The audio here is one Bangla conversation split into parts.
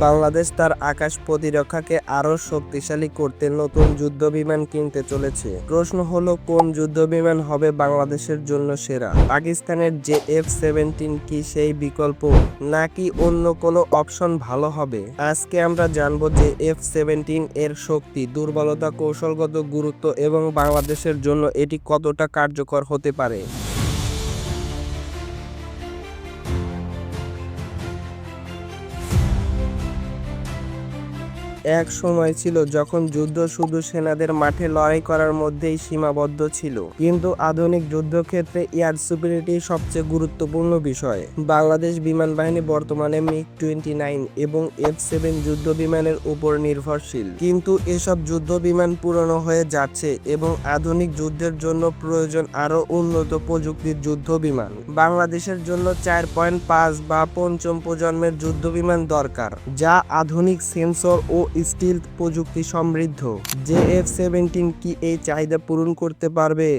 বাংলাদেশ তার আকাশ প্রতিরক্ষাকে আরও শক্তিশালী করতে নতুন যুদ্ধ বিমান কিনতে চলেছে। প্রশ্ন হলো, কোন যুদ্ধ বিমান হবে বাংলাদেশের জন্য সেরা? পাকিস্তানের জে এফ সেভেন্টিন কি সেই বিকল্প? নাকি অন্য কোনো অপশন ভালো হবে? আজকে আমরা জানব যে এফ সেভেন্টিন এর শক্তি, দুর্বলতা, কৌশলগত গুরুত্ব এবং বাংলাদেশের জন্য এটি কতটা কার্যকর হতে পারে। এক সময় ছিল যখন যুদ্ধ শুধু সেনাদের মাঠে লড়াই করার মধ্যেই সীমাবদ্ধ ছিল। কিন্তু আধুনিক যুদ্ধক্ষেত্রে এয়ার সুপিরিটি সবচেয়ে গুরুত্বপূর্ণ বিষয়। বাংলাদেশ বিমান বাহিনী বর্তমানে মিগ টোয়েন্টি নাইন এবং এফ সেভেন যুদ্ধ বিমানের উপর নির্ভরশীল। কিন্তু এসব যুদ্ধ বিমান পুরনো হয়ে যাচ্ছে এবং আধুনিক যুদ্ধের জন্য প্রয়োজন আরও উন্নত প্রযুক্তির যুদ্ধ বিমান। বাংলাদেশের জন্য চার পয়েন্ট পাঁচ বা পঞ্চম প্রজন্মের যুদ্ধ বিমান দরকার, যা আধুনিক সেন্সর ও স্টিল প্রযুক্তি সমৃদ্ধ। জে এফ সেভেন্টিন কি এই চাহিদা পূরণ করতে পারবে?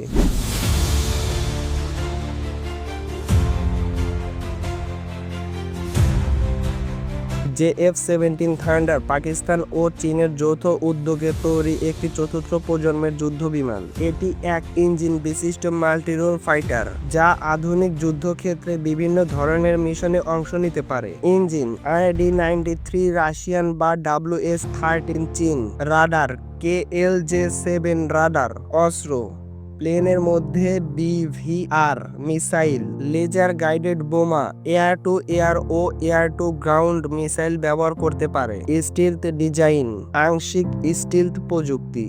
J F seventeen thunder Pakistan ও চীনের যৌথ উদ্যোগে তৈরি একটি চতুর্থ প্রজন্মের যুদ্ধ বিমান এটি এক ইঞ্জিন বিশিষ্ট মাল্টিরোল ফাইটার, যা আধুনিক যুদ্ধক্ষেত্রে বিভিন্ন ধরনের মিশনে অংশ নিতে পারে। Engine ID ninety three Russian বা ডাব্লিউ এস থার্টিন চীন radar, K L J seven radar, অস্ত্র প্লেনের মধ্যে BVR, missile, laser guided bomb, air to air O air to ground missile ব্যবহার করতে পারে। স্টিলথ ডিজাইন, আংশিক স্টিলথ প্রযুক্তি।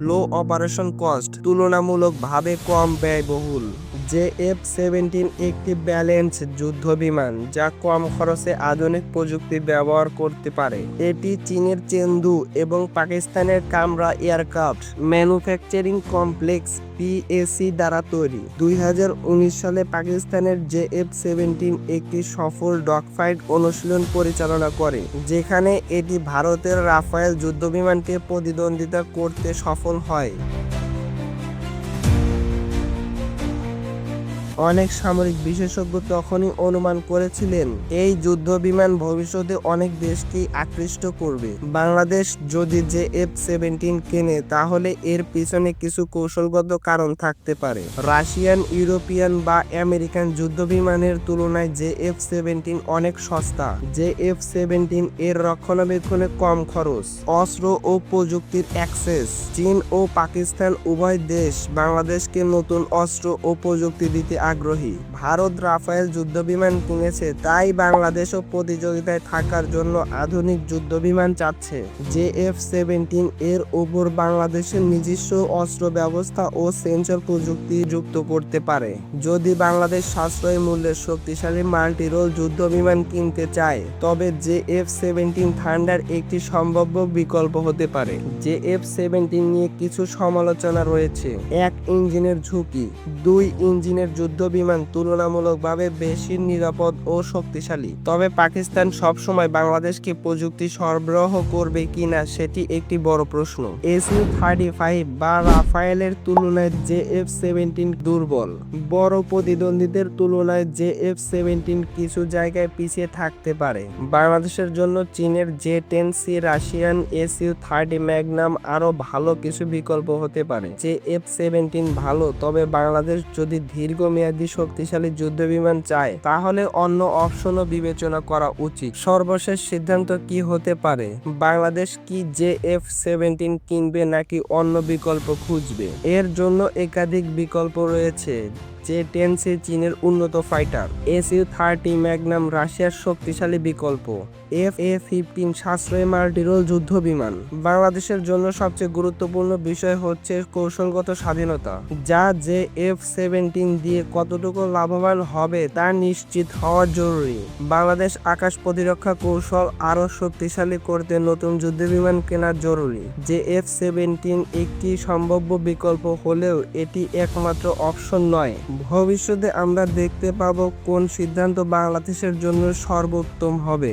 লো অপারেশন কস্ট, তুলনামূলকভাবে কম ব্যয়বহুল। জে এফ সেভেন্টিন একটি ব্যালেন্স যুদ্ধ বিমান যা কম খরচে আধুনিক প্রযুক্তি ব্যবহার করতে পারে। এটি চীনের চেন্দু এবং পাকিস্তানের কামরা এয়ারক্রাফট ম্যানুফ্যাকচারিং কমপ্লেক্স পিএসি দ্বারা তৈরি। দুই হাজার উনিশ সালে পাকিস্তানের জে এফ সেভেন্টিন একটি সফল ডগফাইট অনুশীলন পরিচালনা করে, যেখানে এটি ভারতের রাফায়েল যুদ্ধবিমানকে প্রতিদ্বন্দ্বিতা করতে সফল হয়। অনেক সামরিক বিশেষজ্ঞ তখনই অনুমান করেছিলেন, এই যুদ্ধ বিমান ভবিষ্যতে অনেক দেশকেই আকৃষ্ট করবে। বাংলাদেশ যদি যে এফ সেভেন্টিন কেনে, তাহলে এর পিছনে কিছু কৌশলগত কারণ থাকতে পারে। রাশিয়ান, ইউরোপিয়ান বা আমেরিকান যুদ্ধ বিমানের তুলনায় যে এফ সেভেন্টিন অনেক সস্তা। যে এফ সেভেন্টিন এর রক্ষণাবেক্ষণে কম খরচ, অস্ত্র ও প্রযুক্তির অ্যাক্সেস। চীন ও পাকিস্তান উভয় দেশ বাংলাদেশকে নতুন অস্ত্র ও প্রযুক্তি দিতে আগ্রহী। ভারত রাফায়েল যুদ্ধবিমান কিনেছে, তাই বাংলাদেশও প্রতিযোগিতায় থাকার জন্য আধুনিক যুদ্ধবিমান চাচ্ছে। জে এফ সেভেন্টিন এর উপর বাংলাদেশের নিজস্ব অস্ত্র ব্যবস্থা ও সেন্সর প্রযুক্তি যুক্ত করতে পারে। যদি বাংলাদেশ সাশ্রয়ী মূল্যের শক্তিশালী মাল্টিরোল যুদ্ধবিমান কিনতে চায়, তবে জে এফ সেভেন্টিন থান্ডার একটি সম্ভাব্য বিকল্প হতে পারে। জে এফ সেভেন্টিন নিয়ে কিছু সমালোচনা রয়েছে। এক ইঞ্জিনের ঝুঁকি, দুই ইঞ্জিনের যুদ্ধ বিমান তুলনামূলকভাবে বেশি নিরাপদ ও শক্তিশালী। তবে পাকিস্তান সবসময় বাংলাদেশকে প্রযুক্তি সরবরাহ করবে কিনা সেটি একটি বড় প্রশ্ন। এসইউ থার্টি ফাইভ বা রাফায়েলের তুলনায় জে এফ সেভেন্টিন দুর্বল। বড় প্রতিদ্বন্দ্বীদের তুলনায় জে এফ সেভেন্টিন কিছু জায়গায় পিছিয়ে থাকতে পারে। বাংলাদেশের জন্য চীনের J ten C Russian SU thirty magnum আরও ভালো কিছু বিকল্প হতে পারে। জে এফ সেভেন্টিন ভালো, তবে বাংলাদেশ যদি দীর্ঘমেয়াদী শক্তিশালী যুদ্ধ বিমান চায়, তাহলে অন্য অপশনও বিবেচনা করা উচিত। সর্বশেষ সিদ্ধান্ত কি হতে পারে? বাংলাদেশ কি জে এফ সেভেন্টিন কিনবে নাকি অন্য বিকল্প খুঁজবে? এর জন্য একাধিক বিকল্প রয়েছে। জে টেন সি চীনের উন্নত fighter S U thirty Magnum রাশিয়ার শক্তিশালী বিকল্প। এফ এ ফিফটিন সাশ্রয়ী মাল্টিরোল যুদ্ধ বিমান। বাংলাদেশের জন্য সবচেয়ে গুরুত্বপূর্ণ বিষয় হচ্ছে কৌশলগত স্বাধীনতা, যা যে এফ সেভেন্টিন দিয়ে কতটুকু লাভবান হবে তা নিশ্চিত হওয়া জরুরি। বাংলাদেশ আকাশ প্রতিরক্ষা কৌশল আরও শক্তিশালী করতে নতুন যুদ্ধ বিমান কেনা জরুরি, যে এফ সেভেন্টিন একটি সম্ভাব্য বিকল্প হলেও এটি একমাত্র অপশন নয়। ভবিষ্যতে আমরা দেখতে পাব কোন সিদ্ধান্ত বাংলাদেশের জন্য সর্বোত্তম হবে।